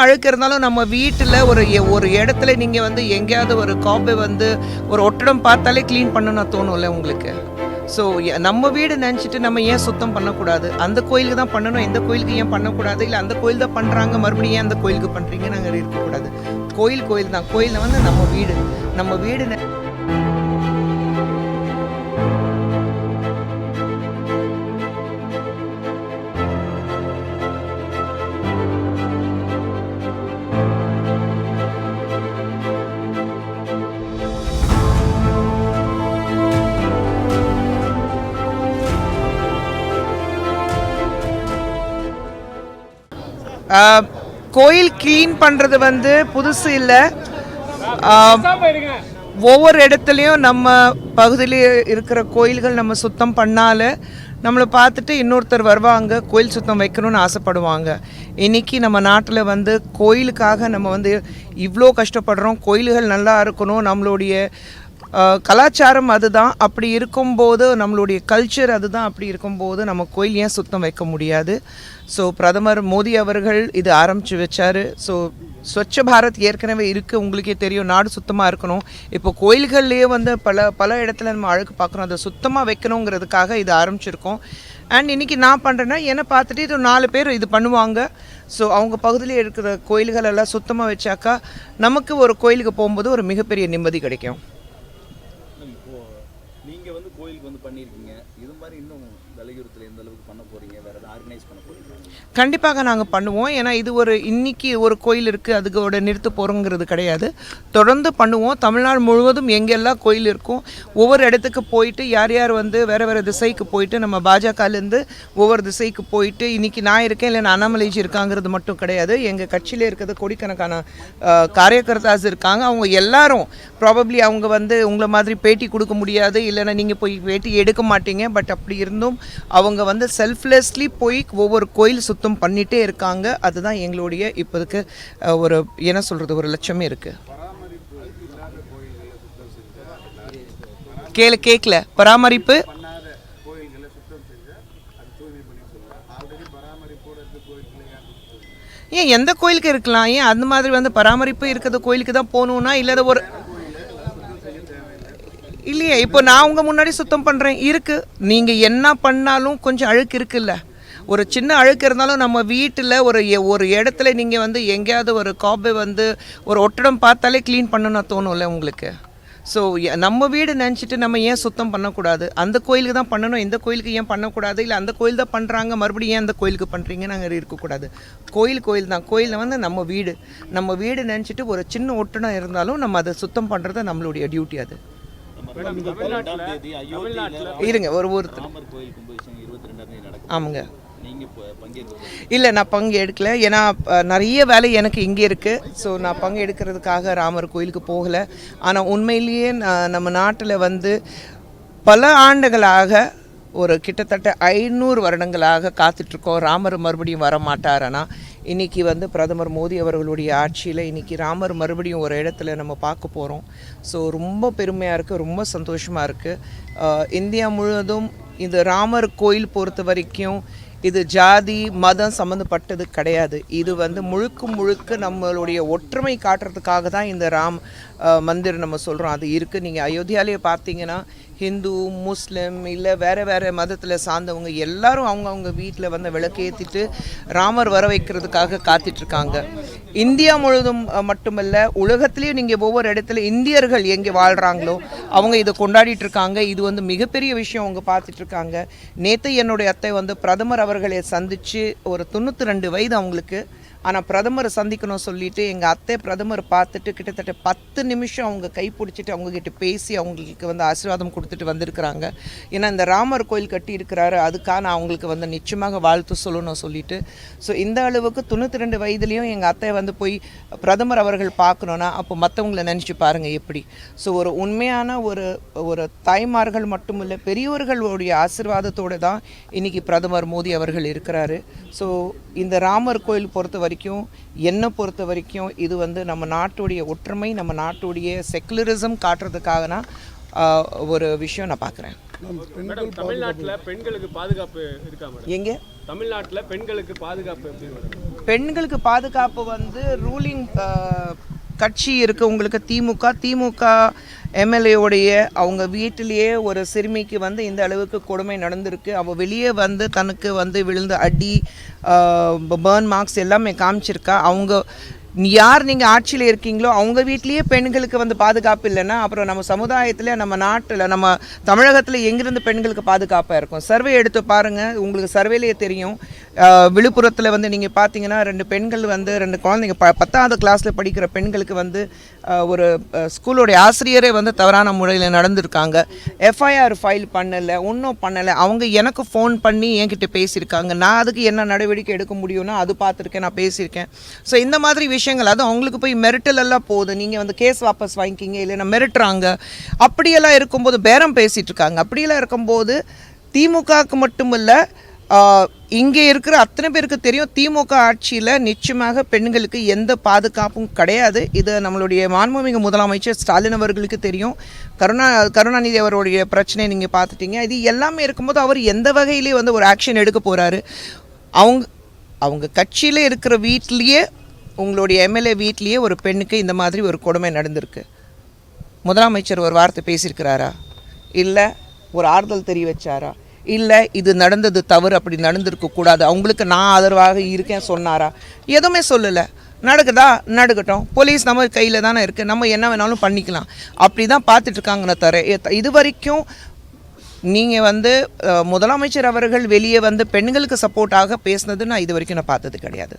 அழுக்கு இருந்தாலும் நம்ம வீட்டில் ஒரு எ- ஒரு இடத்துல நீங்கள் வந்து எங்கேயாவது ஒரு காப்பை வந்து ஒரு ஒட்டடம் பார்த்தாலே க்ளீன் பண்ணணும்னு தோணும்ல உங்களுக்கு? ஸோ நம்ம வீடு நினச்சிட்டு நம்ம ஏன் சுத்தம் பண்ணக்கூடாது? அந்த கோயிலுக்கு தான் பண்ணணும். எந்த கோயிலுக்கு ஏன் பண்ணக்கூடாது? இல்லை அந்த கோயில் தான் பண்ணுறாங்க மறுபடியும் ஏன் அந்த கோயிலுக்கு பண்ணுறீங்க நாங்கள் இருக்கக்கூடாது. கோயில் கோயில் தான். கோயிலில் வந்து நம்ம வீடு. நம்ம வீடு கோயில் க்ளீன் பண்ணுறது வந்து புதுசு இல்லை. ஒவ்வொரு இடத்துலையும் நம்ம பகுதியில் இருக்கிற கோயில்கள் நம்ம சுத்தம் பண்ணால நம்மளை பார்த்துட்டு இன்னொருத்தர் வருவாங்க கோயில் சுத்தம் வைக்கணும்னு ஆசைப்படுவாங்க. இன்னைக்கு நம்ம நாட்டில் வந்து கோயிலுக்காக நம்ம வந்து இவ்வளோ கஷ்டப்படுறோம் கோயில்கள் நல்லா இருக்கணும் நம்மளுடைய கலாச்சாரம் அதுதான். அப்படி இருக்கும்போது நம்மளுடைய கல்ச்சர் அதுதான். அப்படி இருக்கும்போது நம்ம கோயில் ஏன் சுத்தம் வைக்க முடியாது? ஸோ பிரதமர் மோடி அவர்கள் இது ஆரம்பித்து வச்சார். ஸோ ஸ்வச்ச பாரத் ஏற்கனவே இருக்குது உங்களுக்கே தெரியும் நாடு சுத்தமாக இருக்கணும். இப்போ கோயில்கள்லேயே வந்து பல பல இடத்துல நம்ம அழுக்கு பார்க்குறோம் அதை சுத்தமாக வைக்கணுங்கிறதுக்காக இது ஆரம்பிச்சிருக்கோம். அண்ட் இன்றைக்கி நான் பண்ணுறேன்னா என்னை பார்த்துட்டு இது நாலு பேர் இது பண்ணுவாங்க. ஸோ அவங்க பகுதியில் இருக்கிற கோயில்கள் எல்லாம் சுத்தமாக வச்சாக்கா நமக்கு ஒரு கோயிலுக்கு போகும்போது ஒரு மிகப்பெரிய நிம்மதி கிடைக்கும் மேம், இப்போ நீங்க வந்து கோயிலுக்கு வந்து பண்ணியிருக்கீங்க இது மாதிரி இன்னும் எந்த அளவுக்கு பண்ண போறீங்க? வேற ஆர்கனைஸ் பண்ண போறீங்க கண்டிப்பாக நாங்கள் பண்ணுவோம். ஏன்னா இது ஒரு இன்னைக்கு ஒரு கோயில் இருக்குது அதுக்கோட நிறுத்த போகிறோங்கிறது கிடையாது. தொடர்ந்து பண்ணுவோம். தமிழ்நாடு முழுவதும் எங்கெல்லாம் கோயில் இருக்கும். ஒவ்வொரு இடத்துக்கு போயிட்டு யார் யார் வந்து வேறு வேறு திசைக்கு போயிட்டு நம்ம பாஜகலேருந்து ஒவ்வொரு திசைக்கு போயிட்டு இன்றைக்கி நான் இருக்கேன் இல்லை அண்ணாமலைஜி இருக்காங்கிறது மட்டும் கிடையாது. எங்கள் கட்சியில் இருக்கிறது கோடிக்கணக்கான காரியகர்த்தாஸ் இருக்காங்க. அவங்க எல்லாரும் ப்ராபப்ளி அவங்க வந்து உங்களை மாதிரி பேட்டி கொடுக்க முடியாது. இல்லைன்னா நீங்கள் போய் பேட்டி எடுக்க மாட்டீங்க. பட் அப்படி இருந்தும் அவங்க வந்து செல்ஃப்லெஸ்லி போய் ஒவ்வொரு கோயில் சுத்தம் பண்ணிகிட்டே இருக்காங்க. அதுதான் எங்களுடைய இப்போதுக்கு ஒரு என்ன சொல்கிறது ஒரு லட்சமே இருக்குது கேளு கேட்கல பராமரிப்பு? ஏன் எந்த கோயிலுக்கு இருக்கலாம்? ஏன் அந்த மாதிரி வந்து பராமரிப்பு இருக்கிற கோயிலுக்கு தான் போகணுன்னா இல்லாத ஒரு இல்லையே இப்போ நான் உங்கள் முன்னாடி சுத்தம் பண்ணுறேன் இருக்குது நீங்கள் என்ன பண்ணாலும் கொஞ்சம் அழுக்கு இருக்குல்ல. ஒரு சின்ன அழுக்கு இருந்தாலும் நம்ம வீட்டில் ஒரு எ- ஒரு இடத்துல நீங்கள் வந்து எங்கேயாவது ஒரு காப்பை வந்து ஒரு ஒட்டடம் பார்த்தாலே க்ளீன் பண்ணணும்னு தோணும்ல உங்களுக்கு. ஸோ நம்ம வீடு நினச்சிட்டு நம்ம ஏன் சுத்தம் பண்ணக்கூடாது? அந்த கோயிலுக்கு தான் பண்ணணும் இந்த கோயிலுக்கு ஏன் பண்ணக்கூடாது? இல்லை அந்த கோயில் தான் பண்ணுறாங்க மறுபடியும் ஏன் அந்த கோயிலுக்கு பண்ணுறீங்க நாங்கள் இருக்கக்கூடாது கோயில் கோயில் தான். கோயிலில் வந்து நம்ம வீடு. நம்ம வீடு நினச்சிட்டு ஒரு சின்ன ஒட்டடம் இருந்தாலும் நம்ம அதை சுத்தம் பண்ணுறது நம்மளுடைய டியூட்டி அது. இருங்க ஒரு ஒருத்தர் ஆமாங்க. இல்லை நான் பங்கு எடுக்கல. ஏன்னா நிறைய வேலை எனக்கு இங்கே இருக்குது ஸோ நான் பங்கு எடுக்கிறதுக்காக ராமர் கோயிலுக்கு போகலை. ஆனால் உண்மையிலேயே நான் நம்ம நாட்டில் வந்து பல ஆண்டுகளாக ஒரு கிட்டத்தட்ட ஐநூறு வருடங்களாக காத்துட்ருக்கோம் ராமர் மறுபடியும் வர மாட்டாரனா இன்னைக்கு வந்து பிரதமர் மோடி அவர்களுடைய ஆட்சியில் இன்னைக்கு ராமர் மறுபடியும் ஒரு இடத்துல நம்ம பார்க்க போகிறோம் ஸோ ரொம்ப பெருமையாக இருக்குது ரொம்ப சந்தோஷமாக இருக்குது இந்தியா முழுவதும் இந்த ராமர் கோயில் பொறுத்த வரைக்கும் இது ஜாதி மதம் சம்மந்தப்பட்டது கிடையாது. இது வந்து முழுக்க முழுக்க நம்மளுடைய ஒற்றுமை காட்டுறதுக்காக தான் இந்த ராம் மந்திர் நம்ம சொல்கிறோம் அது இருக்குது நீங்கள் அயோத்தியாலேயே பார்த்தீங்கன்னா ஹிந்து முஸ்லீம் இல்லை வேறு வேறு மதத்தில் சார்ந்தவங்க எல்லாரும் அவங்கவுங்க வீட்டில் வந்து விளக்கேற்றிட்டு ராமர் வர வைக்கிறதுக்காக காத்திட்ருக்காங்க. இந்தியா முழுவதும் மட்டுமல்ல உலகத்திலேயும் நீங்கள் ஒவ்வொரு இடத்துல இந்தியர்கள் எங்கே வாழ்கிறாங்களோ அவங்க இதை கொண்டாடிட்டு இருக்காங்க இது வந்து மிகப்பெரிய விஷயம் அவங்க பார்த்துட்ருக்காங்க. நேற்று என்னுடைய அத்தை வந்து பிரதமர் அவர்களை சந்தித்து ஒரு தொண்ணூற்றி ரெண்டு வயது அவங்களுக்கு ஆனால் பிரதமரை சந்திக்கணும் சொல்லிட்டு எங்கள் அத்தை பிரதமர் பார்த்துட்டு கிட்டத்தட்ட பத்து நிமிஷம் அவங்க கை பிடிச்சிட்டு அவங்கக்கிட்ட பேசி அவங்களுக்கு வந்து ஆசீர்வாதம் கொடுத்துட்டு வந்திருக்கிறாங்க. ஏன்னா இந்த ராமர் கோயில் கட்டி இருக்கிறாரு அதுக்காக நான் அவங்களுக்கு வந்து நிச்சயமாக வாழ்த்து சொல்லணும் சொல்லிட்டு. ஸோ இந்த அளவுக்கு தொண்ணூற்றி ரெண்டு வயதுலேயும் எங்கள் அத்தை வந்து போய் பிரதமர் அவர்கள் பார்க்கணுன்னா அப்போ மற்றவங்களை நினச்சி பாருங்கள் எப்படி. ஸோ ஒரு உண்மையான ஒரு ஒரு தாய்மார்கள் மட்டுமில்லை பெரியவர்களுடைய ஆசீர்வாதத்தோடு தான் இன்னைக்கு பிரதமர் மோடி அவர்கள் இருக்கிறாரு. ஸோ இந்த ராமர் கோயில் பொறுத்த வரைக்கும் என்னை பொறுத்த வரைக்கும் இது வந்து நம்ம நாட்டுடைய ஒற்றுமை நம்ம நாட்டுடைய செக்குலரிசம் காட்டுறதுக்காக ஆஹ், ஒரு விஷயம் நான் பார்க்குறேன். தமிழ்நாட்டுல பெண்களுக்கு பாதுகாப்பு இருக்கா எங்கே? தமிழ்நாட்டுல பெண்களுக்கு பாதுகாப்பு பெண்களுக்கு பாதுகாப்பு வந்து ரூலிங் கட்சி இருக்குது உங்களுக்கு திமுக திமுக எம்எல்ஏவுடைய அவங்க வீட்டிலேயே ஒரு சிறுமிக்கு வந்து இந்த அளவுக்கு கொடுமை நடந்திருக்கு. அவள் வெளியே வந்து தனக்கு வந்து விழுந்த அடி பேர்ன் மார்க்ஸ் எல்லாமே காமிச்சிருக்கா. அவங்க யார் நீங்கள் ஆட்சியில் இருக்கீங்களோ அவங்க வீட்லேயே பெண்களுக்கு வந்து பாதுகாப்பு இல்லைன்னா அப்புறம் நம்ம சமுதாயத்தில் நம்ம நாட்டில் நம்ம தமிழகத்தில் எங்கிருந்து பெண்களுக்கு பாதுகாப்பாக இருக்கும்? சர்வே எடுத்து பாருங்கள் உங்களுக்கு சர்வேலேயே தெரியும். விழுப்புரத்தில் வந்து நீங்கள் பார்த்தீங்கன்னா ரெண்டு பெண்கள் வந்து ரெண்டு குழந்தைங்க ப பத்தாவது கிளாஸில் படிக்கிற பெண்களுக்கு வந்து ஒரு ஸ்கூலோடைய ஆசிரியரே வந்து தவறான முறையில் நடந்திருக்காங்க. எஃப்ஐஆர் ஃபைல் பண்ணலை ஒன்றும் பண்ணலை. அவங்க எனக்கு ஃபோன் பண்ணி என்கிட்ட பேசியிருக்காங்க. நான் அதுக்கு என்ன நடவடிக்கை எடுக்க முடியும்னா அது பார்த்துருக்கேன் நான் பேசியிருக்கேன். ஸோ இந்த மாதிரி விஷயங்கள் அது அவங்களுக்கு போய் மிரட்டல் எல்லாம் போகுது. நீங்கள் வந்து கேஸ் வாபஸ் வாங்கிக்கிங்க இல்லைன்னா மிரட்டுறாங்க. அப்படியெல்லாம் இருக்கும்போது பேரம் பேசிகிட்டு இருக்காங்க. அப்படியெல்லாம் இருக்கும்போது திமுகவுக்கு மட்டும் இல்லை இங்கே இருக்கிற அத்தனை பேருக்கு தெரியும் திமுக ஆட்சியில் நிச்சயமாக பெண்களுக்கு எந்த பாதுகாப்பும் கிடையாது. இது நம்மளுடைய மாண்புமிகு முதலமைச்சர் ஸ்டாலின் அவர்களுக்கு தெரியும். கருணா கருணாநிதி அவருடைய பிரச்சனை நீங்கள் பார்த்துட்டீங்க. இது எல்லாமே இருக்கும்போது அவர் எந்த வகையிலே வந்து ஒரு ஆக்ஷன் எடுக்க போகிறாரு அவங்க அவங்க கட்சியில் இருக்கிற வீட்லேயே உங்களுடைய எம்எல்ஏ வீட்லேயே ஒரு பெண்ணுக்கு இந்த மாதிரி ஒரு கொடுமை நடந்திருக்கு. முதலமைச்சர் ஒரு வார்த்தை பேசியிருக்கிறாரா? இல்லை ஒரு ஆறுதல் தெரிய வச்சாரா? இல்லை இது நடந்தது தவறு அப்படி நடந்திருக்கக்கூடாது அவங்களுக்கு நான் ஆதரவாக இருக்கேன் சொன்னாரா? எதுவுமே சொல்லலை. நடக்குதா? நடக்கட்டும். போலீஸ் நம்ம கையில் தானே இருக்குது நம்ம என்ன வேணாலும் பண்ணிக்கலாம். அப்படி தான் பார்த்துட்ருக்காங்கன்னு தர இது வரைக்கும் நீங்கள் வந்து முதலமைச்சர் அவர்கள் வெளியே வந்து பெண்களுக்கு சப்போர்ட்டாக பேசுனது நான் இது வரைக்கும் நான் பார்த்தது கிடையாது.